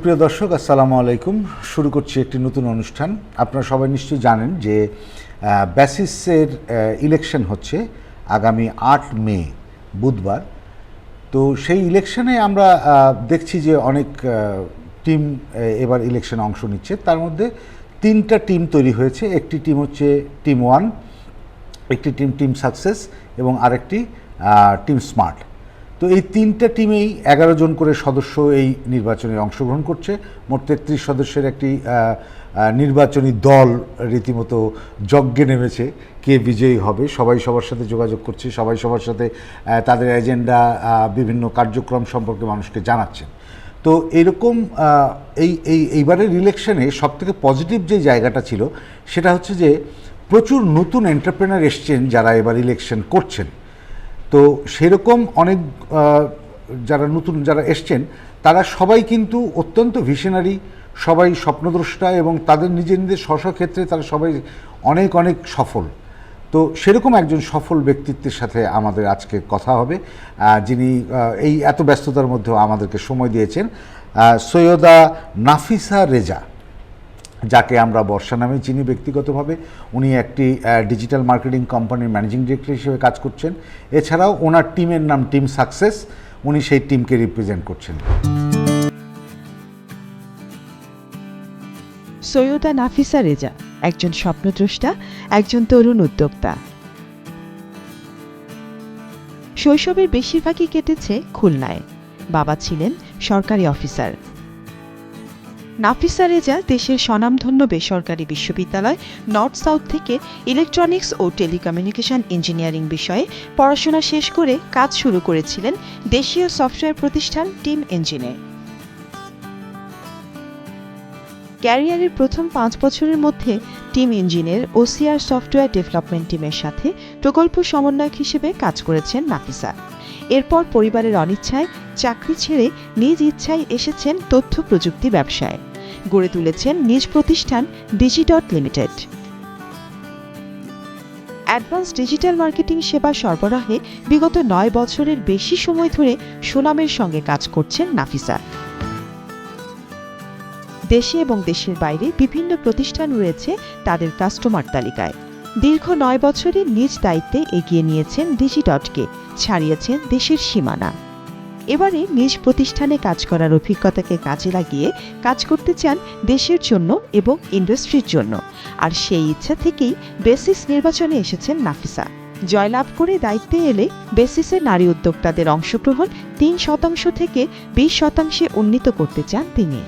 সুপ্রিয় দর্শক, আসসালামু আলাইকুম। শুরু করছি একটি নতুন অনুষ্ঠান। আপনারা সবাই নিশ্চয়ই জানেন যে ব্যাসিসের ইলেকশন হচ্ছে আগামী আট মে, বুধবার। তো সেই ইলেকশনে আমরা দেখছি যে অনেক টিম এবার ইলেকশনে অংশ নিচ্ছে। তার মধ্যে তিনটা টিম তৈরি হয়েছে। একটি টিম হচ্ছে টিম ওয়ান একটি টিম টিম সাকসেস এবং আরেকটি টিম স্মার্ট তো এই তিনটা টিমেই এগারো জন করে সদস্য এই নির্বাচনে অংশগ্রহণ করছে। মোট তেত্রিশ সদস্যের একটি নির্বাচনী দল রীতিমতো যজ্ঞে নেমেছে। কে বিজয়ী হবে? সবাই সবার সাথে যোগাযোগ করছে। সবাই সবার সাথে তাদের এজেন্ডা বিভিন্ন কার্যক্রম সম্পর্কে মানুষকে জানাচ্ছেন। তো এরকম এই এই, এইবারের ইলেকশনে সবথেকে পজিটিভ যে জায়গাটা ছিল, সেটা হচ্ছে যে প্রচুর নতুন এন্টারপ্রেনার এসছেন যারা এবার ইলেকশন করছেন। তো সেরকম অনেক যারা নতুন যারা এসছেন, তারা সবাই কিন্তু অত্যন্ত ভিশনারি, সবাই স্বপ্নদ্রষ্টা এবং তাদের নিজের নিজের স্ব ক্ষেত্রে তারা সবাই অনেক অনেক সফল। তো সেরকম একজন সফল ব্যক্তিত্বের সাথে আমাদের আজকে কথা হবে যিনি এই এত ব্যস্ততার মধ্যেও আমাদেরকে সময় দিয়েছেন সৈয়দা নাফিসা রেজা। যাকে আমরা বর্ষা নামে চিনি ব্যক্তিগতভাবে। উনি একটি ডিজিটাল মার্কেটিং কোম্পানির ম্যানেজিং ডিরেক্টর হিসেবে কাজ করছেন। এছাড়াও ওনার টিমের নাম টিম সাকসেস উনি সেই টিমকে রিপ্রেজেন্ট করছেন। সৈয়দা নাফিসা রেজা, একজন স্বপ্নদ্রষ্টা, একজন তরুণ উদ্যোক্তা। শৈশবের বেশিরভাগই কেটেছে খুলনায়। বাবা ছিলেন সরকারি অফিসার। নাফিসা রেজা দেশের স্বনামধন্য বেসরকারি বিশ্ববিদ্যালয়, নর্থ সাউথ থেকে ইলেকট্রনিক্স ও টেলিকমিউনিকেশন ইঞ্জিনিয়ারিং বিষয়ে পড়াশোনা শেষ করে কাজ শুরু করেছিলেন দেশীয় সফটওয়্যার প্রতিষ্ঠান টিম ইঞ্জিনে। ক্যারিয়ারের প্রথম পাঁচ বছরের মধ্যে টিম ইঞ্জিনের ওসিআর সফটওয়্যার ডেভেলপমেন্ট টিমের সাথে প্রকল্প সমন্বয়ক হিসেবে কাজ করেছেন নাফিসা। এরপর পরিবারের অনিচ্ছায় চাকরি ছেড়ে নিজ ইচ্ছায় এসেছেন তথ্য প্রযুক্তি ব্যবসায়। গড়ে তুলেছেন নিজ প্রতিষ্ঠান Digidot limited. Advance digital marketing সেবা সরবরাহে বিগত নয় বছরের বেশি সময় ধরে সুনামের সঙ্গে কাজ করছেন নাফিসা। দেশে এবং দেশের বাইরে বিভিন্ন প্রতিষ্ঠান রয়েছে তাদের কাস্টমার তালিকায়। দীর্ঘ নয় বছরে নিজ দায়িত্বে এগিয়ে নিয়েছেন ডিজিডটকে, ছাড়িয়েছেন দেশের সীমানা। এবারে নিজ প্রতিষ্ঠানে কাজ করার অভিজ্ঞতাকে কাজে লাগিয়ে কাজ করতে চান দেশের জন্য এবং ইন্ডাস্ট্রির জন্য। আর সেই ইচ্ছা থেকেই বেসিস নির্বাচনে এসেছেন নাফিসা। জয়লাভ করে দায়িত্বে এলে বেসিসে নারী উদ্যোক্তাদের অংশগ্রহণ তিন শতাংশ থেকে বিশ শতাংশে উন্নীত করতে চান তিনি।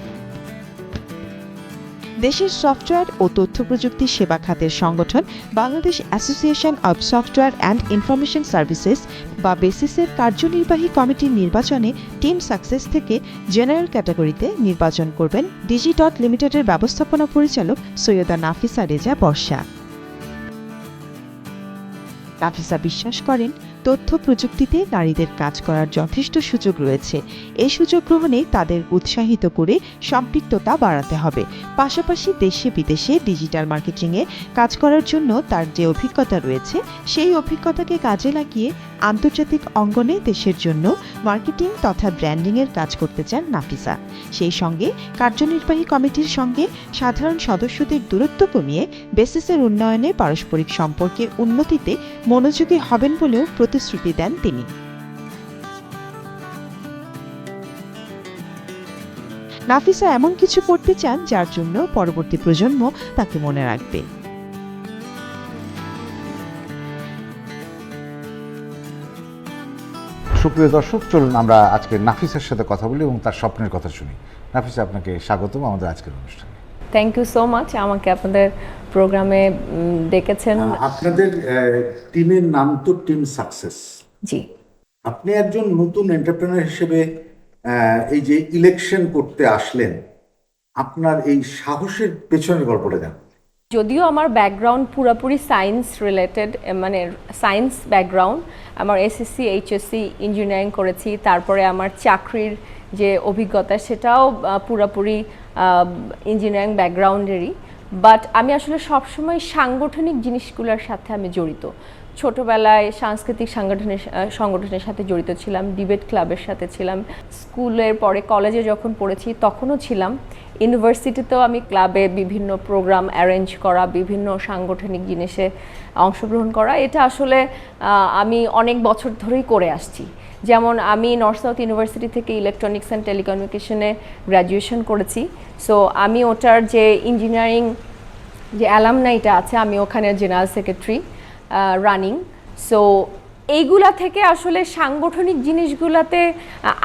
দেশের সফটওয়্যার ও তথ্য প্রযুক্তি সেবা খাতের সংগঠন Bangladesh association of software and information services বা বেসিসের কার্যনির্বাহী কমিটির নির্বাচনে টিম সাকসেস থেকে জেনারেল ক্যাটাগরিতে নির্বাচন করবেন ডিজি ডট লিমিটেডের ব্যবস্থাপনা পরিচালক সৈয়দা নাফিসা রেজা বর্ষা। নাফিসা বিশ্বাস করেন তথ্য প্রযুক্তিতে নারীদের কাজ করার যথেষ্ট সুযোগ রয়েছে। এই সুযোগ গ্রহণে তাদের উৎসাহিত করে সম্পৃক্ততা বাড়াতে হবে। পাশাপাশি দেশে বিদেশে ডিজিটাল মার্কেটিংয়ে কাজ করার জন্য তার যে অভিজ্ঞতা রয়েছে, সেই অভিজ্ঞতাকে কাজে লাগিয়ে আন্তর্জাতিক অঙ্গনে দেশের জন্য মার্কেটিং তথা ব্র্যান্ডিংয়ের কাজ করতে চান নাফিসা। সেই সঙ্গে কার্যনির্বাহী কমিটির সঙ্গে সাধারণ সদস্যদের দূরত্ব কমিয়ে বেসিসের উন্নয়নে পারস্পরিক সম্পর্কের উন্নতিতে মনোযোগী হবেন বলেও প্রতিশ্রুতি দেন তিনি। নাফিসা এমন কিছু করতে চান যার জন্য পরবর্তী প্রজন্ম তাকে মনে রাখবে। সুপ্রিয় দর্শক, চলুন আমরা আজকে নাফিসার সাথে কথা বলি এবং তার স্বপ্নের কথা শুনি। নাফিসা, আপনাকে স্বাগতম আমাদের আজকের অনুষ্ঠানে। থ্যাংক ইউ সো মাচ আমাকে আপনাদের প্রোগ্রামে ডেকেছেন। আপনাদের টিমের নাম তো টিম সাকসেস। জি। আপনি একজন নতুন এন্টারপ্রেনার হিসেবে এই যে ইলেকশন করতে আসলেন আপনার এই সাহসের পেছনের গল্পটা দেন যদিও আমার ব্যাকগ্রাউন্ড পুরোপুরি সায়েন্স রিলেটেড মানে সায়েন্স ব্যাকগ্রাউন্ড আমার এসএসসি এইচএসসি ইঞ্জিনিয়ারিং করেছি তারপরে আমার চাকরির যে অভিজ্ঞতা, সেটাও পুরোপুরি ইঞ্জিনিয়ারিং ব্যাকগ্রাউন্ডেরই বাট আমি আসলে সবসময় সাংগঠনিক জিনিসগুলোর সাথে আমি জড়িত। ছোটবেলায় সাংস্কৃতিক সাংগঠনের সংগঠনের সাথে জড়িত ছিলাম ডিবেট ক্লাবের সাথে ছিলাম। স্কুলের পরে কলেজে যখন পড়েছি, তখনও ছিলাম। ইউনিভার্সিটিতেও আমি ক্লাবে বিভিন্ন প্রোগ্রাম অ্যারেঞ্জ করা, বিভিন্ন সাংগঠনিক জিনিসে অংশগ্রহণ করা। এটা আসলে আমি অনেক বছর ধরেই করে আসছি। যেমন আমি নর্থ সাউথ ইউনিভার্সিটি থেকে ইলেকট্রনিক্স অ্যান্ড টেলিকমিউনিকেশনে গ্র্যাজুয়েশন করেছি। সো আমি ওটার যে ইঞ্জিনিয়ারিং যে অ্যালামনাইটা আছে, আমি ওখানে জেনারেল সেক্রেটারি রানিং সো এইগুলা থেকে আসলে সাংগঠনিক জিনিসগুলাতে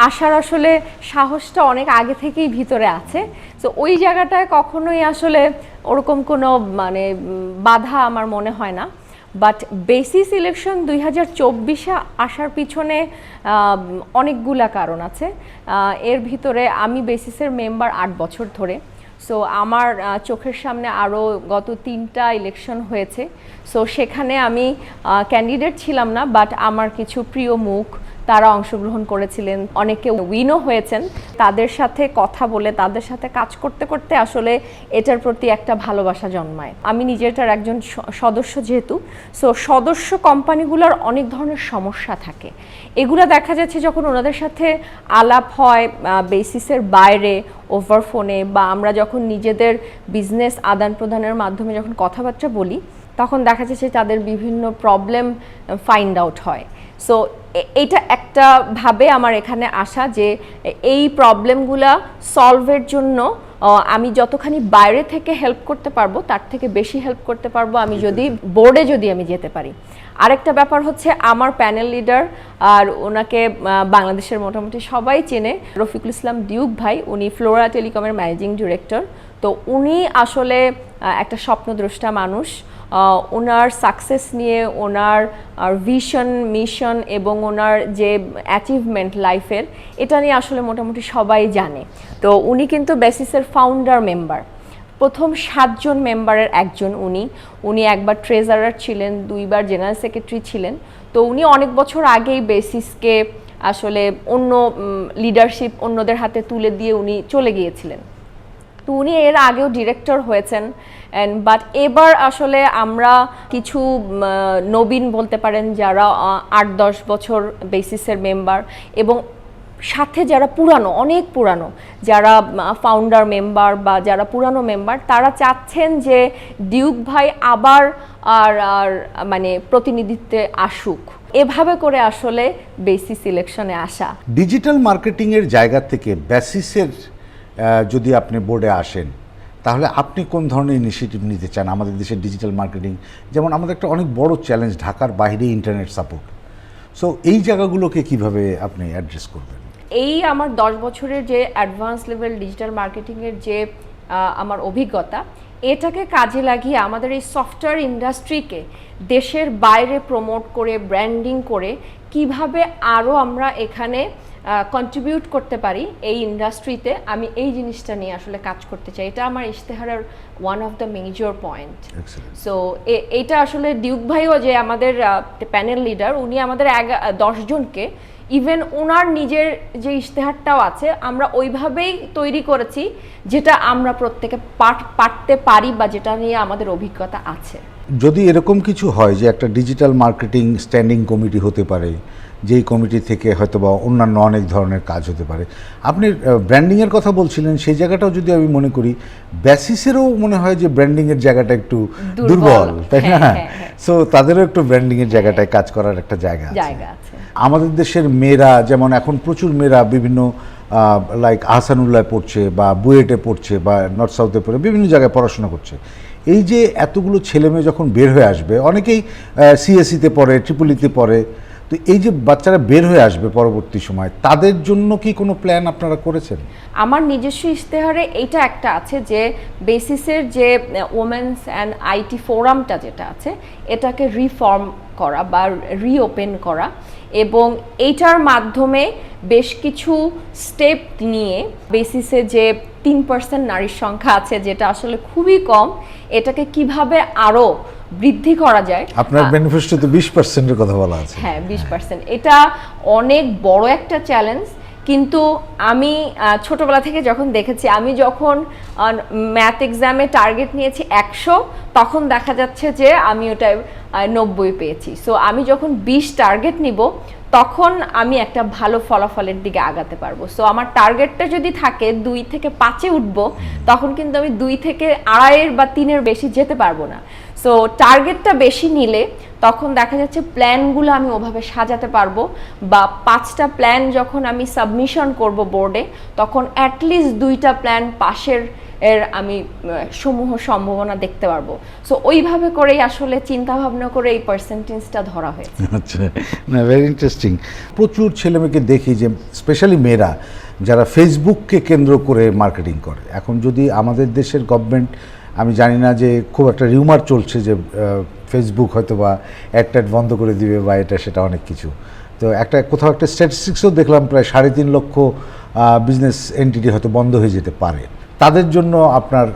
আসার আসলে সাহসটা অনেক আগে থেকেই ভিতরে আছে। তো ওই জায়গাটায় কখনোই আসলে ওরকম কোনো মানে বাধা আমার মনে হয় না। বাট বেসিস ইলেকশন দুই হাজার চব্বিশে আসার পিছনে অনেকগুলা কারণ আছে। এর ভিতরে আমি বেসিসের মেম্বার আট বছর ধরে। সো আমার চোখের সামনে আরও গত তিনটা ইলেকশন হয়েছে। সো সেখানে আমি ক্যান্ডিডেট ছিলাম না বাট আমার কিছু প্রিয় মুখ তারা অংশগ্রহণ করেছিলেন। অনেকে উইনও হয়েছেন। তাদের সাথে কথা বলে, তাদের সাথে কাজ করতে করতে আসলে এটার প্রতি একটা ভালোবাসা জন্মায়। আমি নিজেটার একজন সদস্য যেহেতু সো সদস্য কোম্পানিগুলোর অনেক ধরনের সমস্যা থাকে। এগুলো দেখা যাচ্ছে যখন ওনাদের সাথে আলাপ হয় বেসিসের বাইরে ওভার ফোনে বা আমরা যখন নিজেদের বিজনেস আদান প্রদানের মাধ্যমে যখন কথাবার্তা বলি, তখন দেখা যাচ্ছে তাদের বিভিন্ন প্রবলেম ফাইন্ড আউট হয়। সো এইটা একটা ভাবে আমার এখানে আসা যে এই প্রবলেমগুলা সলভের জন্য আমি যতখানি বাইরে থেকে হেল্প করতে পারব তার থেকে বেশি হেল্প করতে পারব আমি যদি বোর্ডে যদি আমি যেতে পারি। আরেকটা ব্যাপার হচ্ছে আমার প্যানেল লিডার আর ওনাকে বাংলাদেশের মোটামুটি সবাই চেনে রফিকুল ইসলাম ডিউক ভাই উনি ফ্লোরা টেলিকমের ম্যানেজিং ডিরেক্টর তো উনি আসলে একটা স্বপ্নদ্রষ্টা মানুষ। ওনার সাকসেস নিয়ে, ওনার ভিশন মিশন এবং ওনার যে অ্যাচিভমেন্ট লাইফের এটা নিয়ে আসলে মোটামুটি সবাই জানে। তো উনি কিন্তু বেসিসের ফাউন্ডার মেম্বার প্রথম সাতজন মেম্বারের একজন উনি। উনি একবার ট্রেজারার ছিলেন, দুইবার জেনারেল সেক্রেটারি ছিলেন। তো উনি অনেক বছর আগেই বেসিসকে আসলে অন্য লিডারশিপ অন্যদের হাতে তুলে দিয়ে উনি চলে গিয়েছিলেন। তো উনি এর আগেও ডিরেক্টর হয়েছেন। অ্যান্ড বাট এবার আসলে আমরা কিছু নবীন বলতে পারেন যারা আট দশ বছর বেসিসের মেম্বার এবং সাথে যারা পুরানো, অনেক পুরানো, যারা ফাউন্ডার মেম্বার বা যারা পুরানো মেম্বার তারা চাচ্ছেন যে ডিউক ভাই আবার আর আর মানে প্রতিনিধিত্বে আসুক। এভাবে করে আসলে বেসিস ইলেকশনে আসা। ডিজিটাল মার্কেটিংয়ের জায়গা থেকে বেসিসের যদি আপনি বোর্ডে আসেন, তাহলে আপনি কোন ধরনের ইনিশিয়েটিভ নিতে চান আমাদের দেশের ডিজিটাল মার্কেটিং যেমন আমাদের একটা অনেক বড় চ্যালেঞ্জ ঢাকার বাইরে ইন্টারনেট সাপোর্ট সো এই জায়গাগুলোকে কীভাবে আপনি অ্যাড্রেস করবেন? এই আমার দশ বছরের যে অ্যাডভান্স লেভেল ডিজিটাল মার্কেটিংয়ের যে আমার অভিজ্ঞতা, এটাকে কাজে লাগিয়ে আমাদের এই সফটওয়্যার ইন্ডাস্ট্রিকে দেশের বাইরে প্রমোট করে ব্র্যান্ডিং করে, কীভাবে আরও আমরা এখানে কন্ট্রিবিউট করতে পারি এই ইন্ডাস্ট্রিতে আমি এই জিনিসটা নিয়ে আসলে কাজ করতে চাই। এটা আমার ইশতেহারের one of the major point so এটা আসলে ডিউক ভাইও যে আমাদের প্যানেল লিডার উনি আমাদের এগা- দশজনকে ইভেন ওনার নিজের যে ইশতেহারটাও আছে আমরা ওইভাবেই তৈরি করেছি যেটা আমরা প্রত্যেকে পাঠ- পারতে পারি বা যেটা নিয়ে আমাদের অভিজ্ঞতা আছে। যদি এরকম কিছু হয় যে একটা ডিজিটাল মার্কেটিং স্ট্যান্ডিং কমিটি হতে পারে যেই কমিটি থেকে হয়তো বা অন্যান্য অনেক ধরনের কাজ হতে পারে। আপনি ব্র্যান্ডিংয়ের কথা বলছিলেন সেই জায়গাটাও যদি আমি মনে করি ব্যাসিসেরও মনে হয় যে ব্র্যান্ডিংয়ের জায়গাটা একটু দুর্বল। তাই না? হ্যাঁ, হ্যাঁ, হ্যাঁ। সো তাদেরও একটু ব্র্যান্ডিংয়ের জায়গাটায় কাজ করার একটা জায়গা আছে। আমাদের দেশের মেয়েরা যেমন এখন প্রচুর মেয়েরা বিভিন্ন লাইক আহসানুল্লাহ পড়ছে বা বুয়েটে পড়ছে বা নর্থ সাউথে পড়ে বিভিন্ন জায়গায় পড়াশোনা করছে। এই যে এতগুলো ছেলে মেয়ে যখন বের হয়ে আসবে অনেকেই সিএসসিতে পড়ে ট্রিপলিতে পড়ে তো এই যে বাচ্চারা বের হয়ে আসবে পরবর্তী সময়, তাদের জন্য কি কোনো প্ল্যান আপনারা করেছেন? আমার নিজস্ব ইশতেহারে এইটা একটা আছে যে বেসিসের যে ওমেন্স অ্যান্ড আইটি ফোরামটা যেটা আছে, এটাকে রিফর্ম করা বা রিওপেন করা এবং এইটার মাধ্যমে বেশ কিছু স্টেপ নিয়ে বেসিসে যে তিন পার্সেন্ট নারীর সংখ্যা আছে, যেটা আসলে খুবই কম, এটাকে কীভাবে আরও বৃদ্ধি করা যায়। আপনার আহ, বেনিফিটসটাতে বিশ পার্সেন্টের কথা বলা আছে। হ্যাঁ বিশ পার্সেন্ট এটা অনেক বড় একটা চ্যালেঞ্জ কিন্তু আমি ছোটবেলা থেকে যখন দেখেছি আমি যখন ম্যাথ এক্সামে টার্গেট নিয়েছি একশো তখন দেখা যাচ্ছে যে আমি ওটায় নব্বই পেয়েছি। সো আমি যখন বিশ টার্গেট নিব তখন আমি একটা ভালো ফলাফলের দিকে আগাতে পারব। সো আমার টার্গেটটা যদি থাকে দুই থেকে পাঁচে উঠবো তখন কিন্তু আমি দুই থেকে আড়াইয়ের বা তিনের বেশি যেতে পারব না। সো টার্গেটটা বেশি নিলে তখন দেখা যাচ্ছে প্ল্যানগুলো আমি ওভাবে সাজাতে পারব বা পাঁচটা প্ল্যান যখন আমি সাবমিশন করব বোর্ডে তখন অ্যাটলিস্ট দুইটা প্ল্যান পাশের এর আমি সমূহ সম্ভাবনা দেখতে পারব। সো ওইভাবে করেই আসলে চিন্তা ভাবনা করে এই পার্সেন্টেজটা ধরা হয়েছে। আচ্ছা না ভেরি ইন্টারেস্টিং প্রচুর ছেলেমেয়েকে দেখি যে স্পেশালি মেয়েরা, যারা ফেসবুককে কেন্দ্র করে মার্কেটিং করে। এখন যদি আমাদের দেশের গভর্নমেন্ট আমি জানি না যে খুব একটা রিউমার চলছে যে ফেসবুক হয়তো বা অ্যাডট্যাড বন্ধ করে দিবে বা এটা সেটা অনেক কিছু। তো একটা কোথাও একটা স্ট্যাটিস্টিক্সও দেখলাম প্রায় সাড়ে তিন লক্ষ বিজনেস এন্টিটি হয়তো বন্ধ হয়ে যেতে পারে। তাদের জন্য আপনার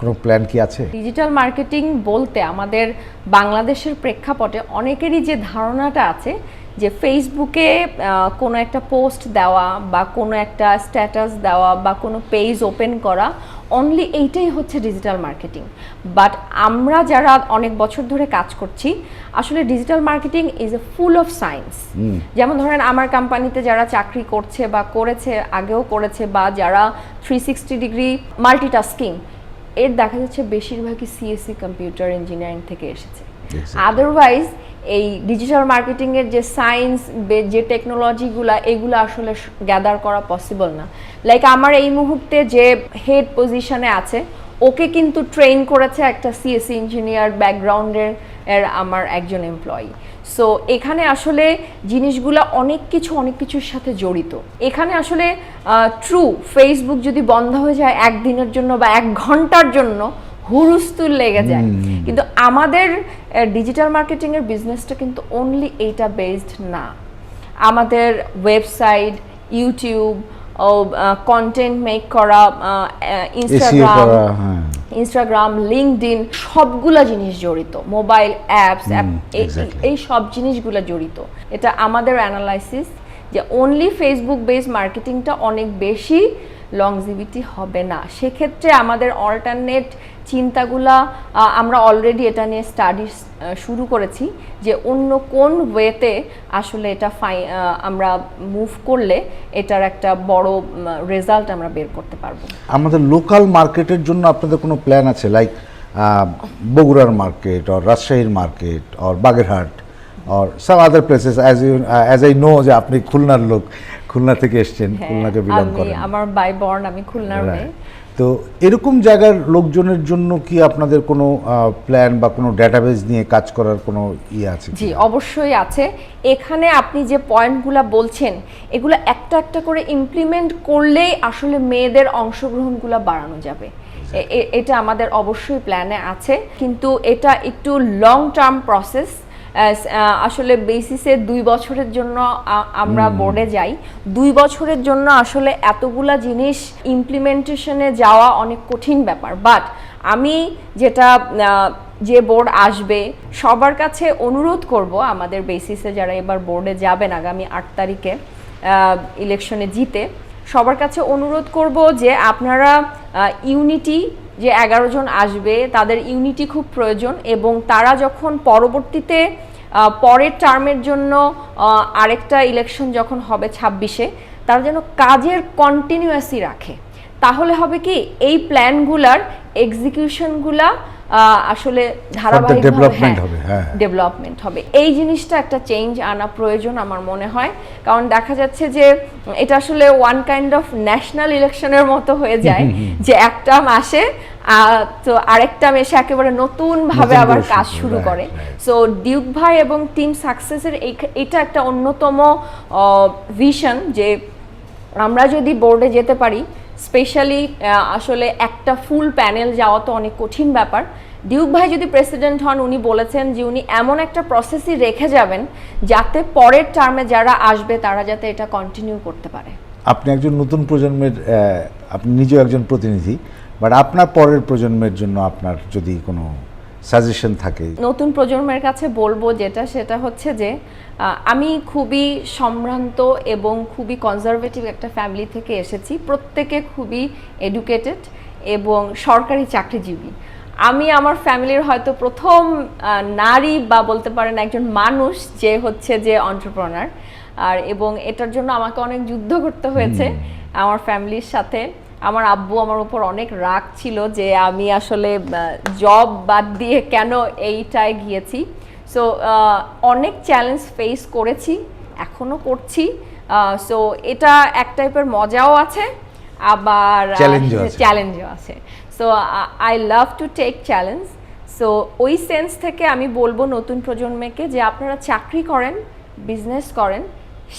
কোনো প্ল্যান কি আছে? ডিজিটাল মার্কেটিং বলতে আমাদের বাংলাদেশের প্রেক্ষাপটে অনেকেরই যে ধারণাটা আছে যে ফেসবুকে কোনো একটা পোস্ট দেওয়া বা কোনো একটা স্ট্যাটাস দেওয়া বা কোনো পেজ ওপেন করা অনলি এইটাই হচ্ছে ডিজিটাল মার্কেটিং বাট আমরা যারা অনেক বছর ধরে কাজ করছি আসলে digital marketing is a full of science যেমন ধরেন আমার কোম্পানিতে যারা চাকরি করছে বা করেছে আগেও করেছে বা যারা থ্রি সিক্সটি ডিগ্রি মাল্টিটাস্কিং এর দেখা যাচ্ছে বেশিরভাগই সিএসসি কম্পিউটার ইঞ্জিনিয়ারিং থেকে এসেছে। আদারওয়াইজ এই ডিজিটাল মার্কেটিংয়ের যে সায়েন্স যে টেকনোলজিগুলা এগুলো আসলে গ্যাদার করা পসিবল না। লাইক আমার এই মুহূর্তে যে হেড পজিশনে আছে, ওকে কিন্তু ট্রেন করেছে একটা সিএসসি ইঞ্জিনিয়ার ব্যাকগ্রাউন্ডের এর আমার একজন এমপ্লয়ি সো এখানে আসলে জিনিসগুলো অনেক কিছু, অনেক কিছুর সাথে জড়িত। এখানে আসলে ট্রু ফেসবুক যদি বন্ধ হয়ে যায় একদিনের জন্য বা এক ঘণ্টার জন্য হুরুস্তুল লেগে যায়। কিন্তু আমাদের ডিজিটাল মার্কেটিং এর বিজনেসটা কিন্তু অনলি এইটা বেসড না। আমাদের ওয়েবসাইট ইউটিউব কন্টেন্ট মেক করা ইনস্টাগ্রাম ইনস্টাগ্রাম লিঙ্কডিন সবগুলা জিনিস জড়িত। Mobile apps. এই সব জিনিসগুলো জড়িত। এটা আমাদের অ্যানালাইসিস যে অনলি ফেসবুক বেস মার্কেটিংটা অনেক বেশি লংজিভিটি হবে না। সেক্ষেত্রে আমাদের অল্টারনেট চিন্তাগুলা আমরা অলরেডি এটা নিয়ে স্টাডি শুরু করেছি যে অন্য কোন ওয়েতে আসলে এটা ফাই আমরা মুভ করলে এটার একটা বড় রেজাল্ট আমরা বের করতে পারব। আমাদের লোকাল মার্কেটের জন্য আপনাদের কোনো প্ল্যান আছে? লাইক বগুড়ার মার্কেট অর রাজশাহীর market or Bagerhat or some other places as you as I know যে আপনি খুলনার লোক। খুলনা থেকে এসছেন হ্যাঁ, খুলনাকে বিলং করেন। আমার বাই বর্ন আমি খুলনার মেয়ে। তো এরকম জায়গার লোকজনের জন্য কি আপনাদের কোনো প্ল্যান বা কোনো ডেটাবেস নিয়ে কাজ করার কোনো ইয়ে আছে জি অবশ্যই আছে। এখানে আপনি যে পয়েন্টগুলো বলছেন এগুলো একটা একটা করে ইমপ্লিমেন্ট করলেই আসলে মেয়েদের অংশগ্রহণগুলো বাড়ানো যাবে। এটা আমাদের অবশ্যই প্ল্যানে আছে। কিন্তু এটা একটু লং টার্ম প্রসেস আসলে বেসিসে দুই বছরের জন্য আমরা বোর্ডে যাই। দুই বছরের জন্য আসলে এতগুলা জিনিস ইমপ্লিমেন্টেশনে যাওয়া অনেক কঠিন ব্যাপার। বাট আমি যেটা যে বোর্ড আসবে সবার কাছে অনুরোধ করব আমাদের বেসিসে যারা এবার বোর্ডে যাবেন আগামী আট তারিখে ইলেকশনে জিতে সবার কাছে অনুরোধ করব যে আপনারা ইউনিটি যে এগারো জন আসবে তাদের ইউনিটি খুব প্রয়োজন এবং তারা যখন পরবর্তীতে পরের টার্মের জন্য আরেকটা ইলেকশন যখন হবে ছাব্বিশে তারা যেন কাজের কন্টিনিউয়াসি রাখে। তাহলে হবে কি এই প্ল্যানগুলার এক্সিকিউশনগুলা আসলে ধারাবাহিক development হবে, হ্যাঁ। ডেভেলপমেন্ট হবে। এই জিনিসটা একটা চেঞ্জ আনা প্রয়োজন আমার মনে হয় কারণ দেখা যাচ্ছে যে এটা আসলে ওয়ান কাইন্ড অফ ন্যাশনাল ইলেকশনের মতো হয়ে যায় যে একটা মাসে তো আরেকটা মেশে একেবারে নতুন ভাবে আবার কাজ শুরু, করে. সো ডিউক ভাই এবং টিম সাকসেসের এটা একটা অন্যতম ভিশন যে আমরা যদি বোর্ডে যেতে পারি স্পেশালি আসলে একটা ফুল প্যানেল যাওয়া তো অনেক কঠিন ব্যাপার। ডিউক ভাই যদি প্রেসিডেন্ট হন উনি বলেছেন যে উনি এমন একটা প্রসেসই রেখে যাবেন যাতে পরের টার্মে যারা আসবে তারা যাতে এটা কন্টিনিউ করতে পারে। আপনি একজন নতুন প্রজন্মের আপনি নিজেও একজন প্রতিনিধি। বাট আপনার পরের প্রজন্মের জন্য আপনার যদি কোনো সাজেশন থাকে। নতুন প্রজন্মের কাছে বলব যেটা সেটা হচ্ছে যে আমি খুবই সম্ভ্রান্ত এবং খুবই কনজারভেটিভ একটা ফ্যামিলি থেকে এসেছি। প্রত্যেকে খুবই এডুকেটেড এবং সরকারি চাকরিজীবী। আমি আমার ফ্যামিলির হয়তো প্রথম নারী বা বলতে পারেন একজন মানুষ যে হচ্ছে যে অন্টারপ্রনার আর এবং এটার জন্য আমাকে অনেক যুদ্ধ করতে হয়েছে আমার ফ্যামিলির সাথে। আমার আব্বু আমার উপর অনেক রাগ ছিল যে আমি আসলে জব বাদ দিয়ে কেন এইটায় গিয়েছি। সো অনেক চ্যালেঞ্জ ফেস করেছি এখনও করছি। সো এটা এক টাইপের মজাও আছে আবার চ্যালেঞ্জও আছে। So I love to take challenge so ওই সেন্স থেকে আমি বলব নতুন প্রজন্মকে যে আপনারা চাকরি করেন বিজনেস করেন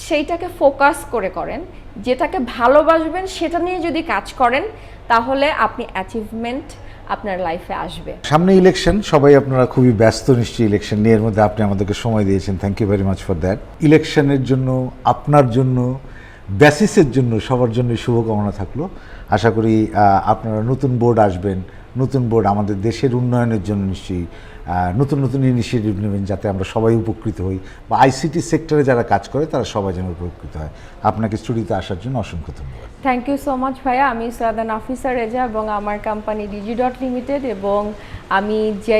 সেইটাকে ফোকাস করে করেন। যেটাকে ভালোবাসবেন সেটা নিয়ে যদি কাজ করেন, তাহলে আপনি অ্যাচিভমেন্ট আপনার লাইফে আসবে। সামনে ইলেকশন সবাই আপনারা খুবই ব্যস্ত নিশ্চয়ই ইলেকশন নিয়ে, এর মধ্যে আপনি আমাদেরকে সময় দিয়েছেন। Thank you very much for that ইলেকশনের জন্য, আপনার জন্য ব্যাসিসের জন্য সবার জন্য শুভকামনা থাকল। আশা করি আপনারা নতুন বোর্ড আসবেন, নতুন বোর্ড আমাদের দেশের উন্নয়নের জন্য নিশ্চয়ই নতুন নতুন ইনিশিয়েটিভ নেবেন যাতে আমরা সবাই উপকৃত হই। বা আইসিটি সেক্টরে যারা কাজ করে তারা সবাই যেন উপকৃত হয়। আপনাকে স্টুডিওতে আসার জন্য অসংখ্য ধন্যবাদ। থ্যাংক ইউ সো মাচ ভাইয়া। আমি সৈয়দা নাফিসা রেজা এবং আমার কোম্পানি ডিজি ডট লিমিটেড এবং আমি যে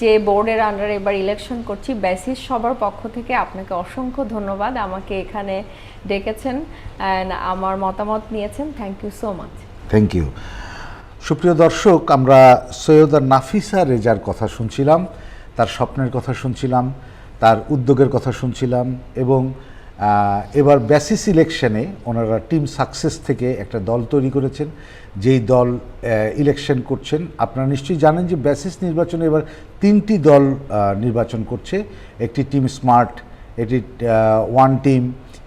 যে বোর্ডের আন্ডারে এবার ইলেকশন করছি বেসিস সবার পক্ষ থেকে আপনাকে অসংখ্য ধন্যবাদ। আমাকে এখানে ডেকেছেন অ্যান্ড আমার মতামত নিয়েছেন। Thank you so much thank you সুপ্রিয় দর্শক, আমরা সৈয়দা নাফিসা রেজার কথা শুনছিলাম, তার স্বপ্নের কথা শুনছিলাম, তার উদ্যোগের কথা শুনছিলাম এবং এবার ব্যাসিস ইলেকশনে ওনারা টিম সাকসেস থেকে একটা দল তৈরি করেছেন। যেই দল ইলেকশন করছেন, আপনারা নিশ্চয়ই জানেন যে ব্যাসিস নির্বাচনে এবার তিনটি দল নির্বাচন করছে। একটি টিম স্মার্ট, একটি ওয়ান টিম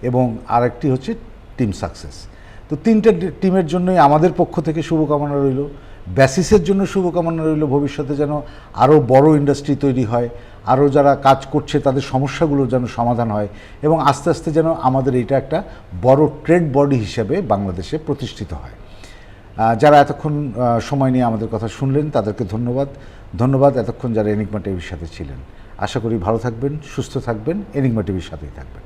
এবং আরেকটি হচ্ছে টিম সাকসেস। তো তিনটে টিমের জন্যই আমাদের পক্ষ থেকে শুভকামনা রইল। ব্যাসিসের জন্য শুভকামনা রইল ভবিষ্যতে যেন আরও বড় ইন্ডাস্ট্রি তৈরি হয়, আরও যারা কাজ করছে তাদের সমস্যাগুলো যেন সমাধান হয় এবং আস্তে আস্তে যেন আমাদের এটা একটা বড় ট্রেড বডি হিসেবে বাংলাদেশে প্রতিষ্ঠিত হয়। যারা এতক্ষণ সময় নিয়ে আমাদের কথা শুনলেন তাদেরকে ধন্যবাদ। ধন্যবাদ এতক্ষণ যারা এনিগমা টিভির সাথে ছিলেন। আশা করি ভালো থাকবেন, সুস্থ থাকবেন, এনিগমা টিভির সাথেই থাকবেন।